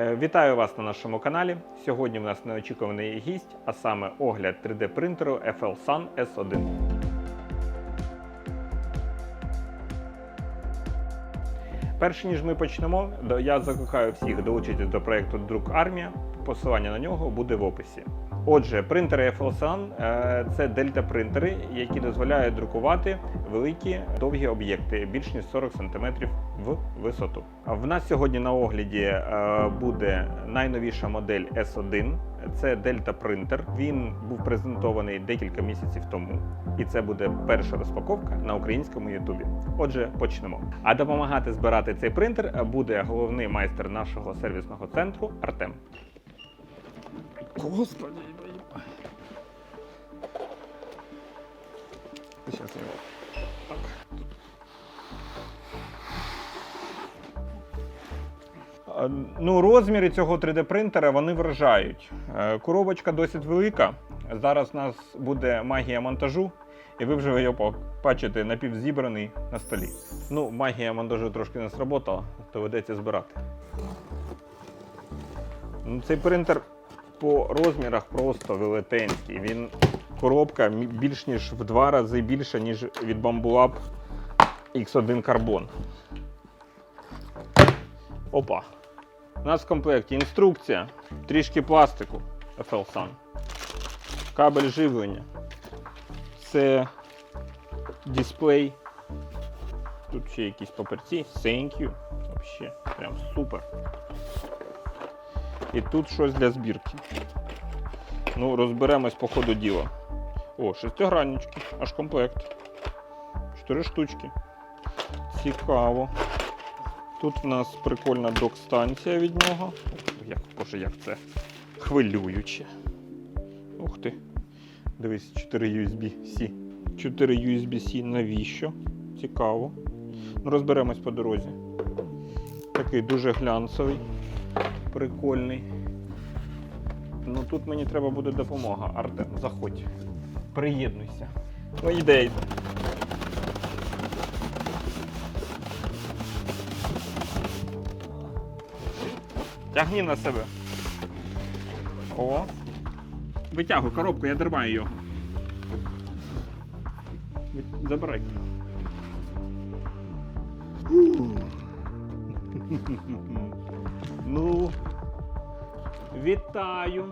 Е, Вітаю вас на нашому каналі. Сьогодні у нас неочікуваний гість, а саме огляд 3D принтеру FL Sun S1. Перш ніж ми почнемо, я закликаю всіх долучитись до проєкту Друк Армія. Посилання на нього буде в описі. Отже, принтери FLSAN е, це дельта-принтери, які дозволяють друкувати великі довгі об'єкти більш ніж 40 см в висоту. В нас сьогодні на огляді е, буде найновіша модель S1. Це дельта-принтер. Він був презентований декілька місяців тому, і це буде перша розпаковка на українському Ютубі. Отже, почнемо. А допомагати збирати цей принтер буде головний майстер нашого сервісного центру Артем. Господи, Сейчас я его. Е, Ну, розміри цього 3D принтера вони вражають. Е, Коробочка досить велика. Зараз у нас буде магія монтажу, і ви вже його бачите напівзібраний на столі. Ну, магія монтажу трошки не сработала, доведеться збирати. Ну, цей принтер по розмірах просто велетенський. Він коробка більш ніж в два рази більша, ніж від Bambulab X1 Carbon. Опа. У нас в комплекті інструкція, трішки пластику FL Sun, кабель живлення. Це дисплей. Тут ще якісь папірці. Thank you. Вообще, прям супер. І тут щось для збірки. Ну, розберемось по ходу діла. О, шестиграннички, аж комплект. Чотири штучки. Цікаво. Тут в нас прикольна док-станція від нього. Як, боже, як це хвилююче. Ух ти. Дивись, 4 USB-C. 4 USB-C навіщо? Цікаво. Ну, розберемось по дорозі. Такий дуже глянцевий, прикольний. Ну тут мені треба буде допомога. Артем, заходь. Приєднуйся. Ну йде, йде. Тягни на себе. О. Витягуй коробку, я тримаю його. Забирай. ну. Вітаю.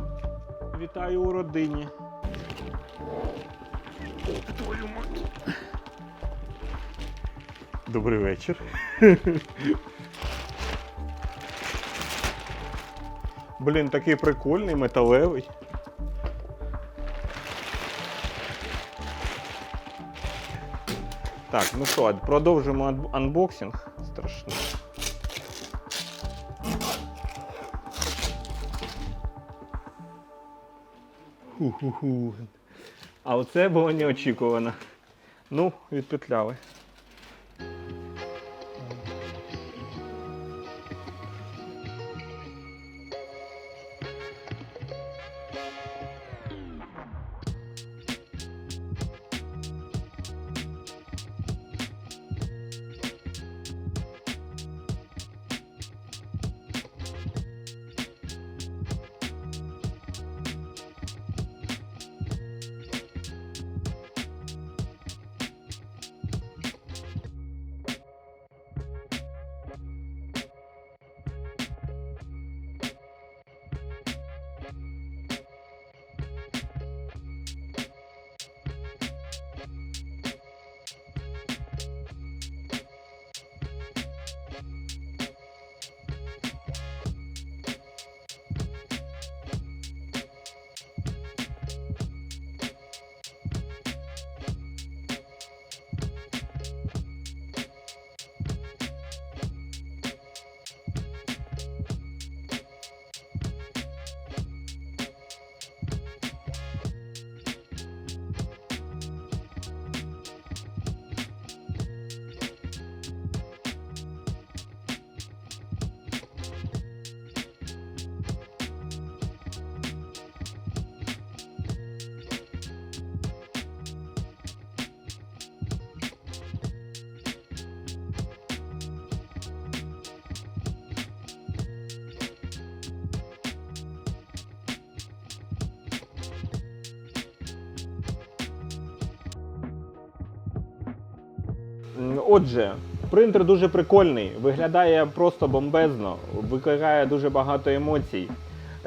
Вітаю у родині. Твою мать. Добрий вечір. Блін, такий прикольний, металевий. Так, ну що, продовжимо ан- анбоксинг. Страшно. Ху-ху-ху. А оце було неочікувано. Ну, відпетляли. Отже, принтер дуже прикольний, виглядає просто бомбезно, викликає дуже багато емоцій.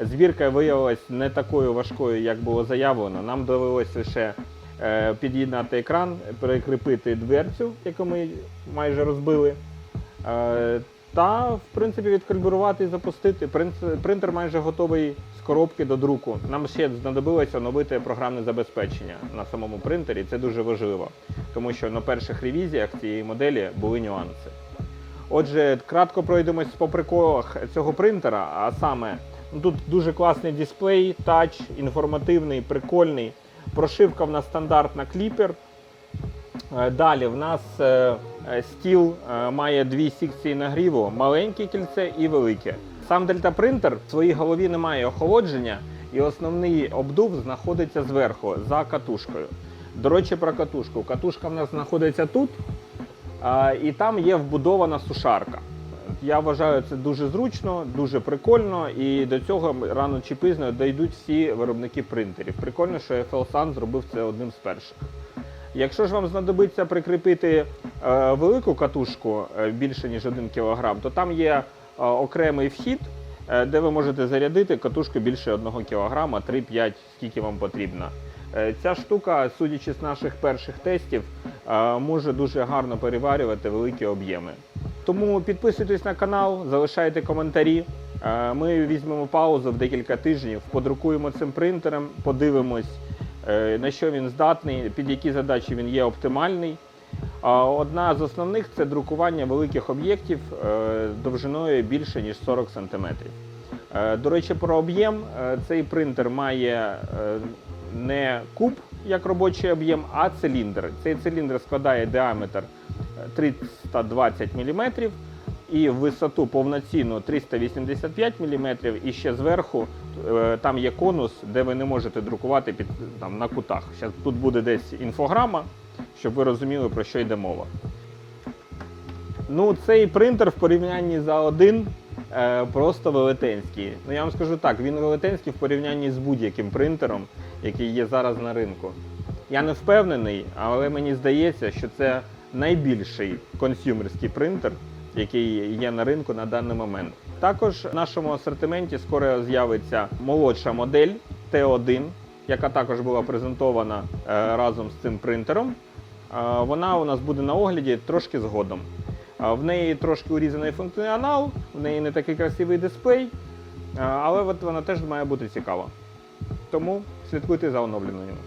Звірка виявилась не такою важкою, як було заявлено. Нам довелось лише е, під'єднати екран, перекріпити дверцю, яку ми майже розбили. Е, та, в принципі, відкалібрувати і запустити. Принтер майже готовий коробки до друку. Нам ще знадобилося оновити програмне забезпечення на самому принтері. Це дуже важливо, тому що на перших ревізіях цієї моделі були нюанси. Отже, кратко пройдемось по приколах цього принтера, а саме ну, тут дуже класний дисплей, тач, інформативний, прикольний. Прошивка в нас стандартна кліпер. Е, Далі в нас е, стіл е, має дві секції нагріву: маленьке кільце і велике. Сам Delta принтер в своїй голові не має охолодження, і основний обдув знаходиться зверху за катушкою. До речі, про катушку. Катушка в нас знаходиться тут, і там є вбудована сушарка. Я вважаю це дуже зручно, дуже прикольно, і до цього рано чи пізно дійдуть всі виробники принтерів. Прикольно, що FLSAN зробив це одним з перших. Якщо ж вам знадобиться прикріпити е, велику катушку е, більше ніж 1 кг, то там є окремий вхід, е, де ви можете зарядити катушку більше 1 кг, 3-5, скільки вам потрібно. Е, Ця штука, судячи з наших перших тестів, е, може дуже гарно переварювати великі об'єми. Тому підписуйтесь на канал, залишайте коментарі. Е, Ми візьмемо паузу в декілька тижнів, подрукуємо цим принтером, подивимось, е, на що він здатний, під які задачі він є оптимальний. Одна з основних це друкування великих об'єктів е, довжиною більше ніж 40 см. До речі, про об'єм Е, цей принтер має е, не куб як робочий об'єм, а циліндр. Цей циліндр складає діаметр е, 320 мм і висоту повноцінну 385 мм, і ще зверху е, там є конус, де ви не можете друкувати під, там, на кутах. Щас тут буде десь інфограма, щоб ви розуміли, про що йде мова. Ну, цей принтер в порівнянні за один е, просто велетенський. Ну, я вам скажу так, він велетенський в порівнянні з будь-яким принтером, який є зараз на ринку. Я не впевнений, але мені здається, що це найбільший консюмерський принтер, який є на ринку на даний момент. Також в нашому асортименті скоро з'явиться молодша модель T1, яка також була презентована е, разом з цим принтером. Е, Вона у нас буде на огляді трошки згодом. Е, В неї трошки урізаний функціонал, в неї не такий красивий дисплей, але от вона теж має бути цікава. Тому слідкуйте за оновленнями.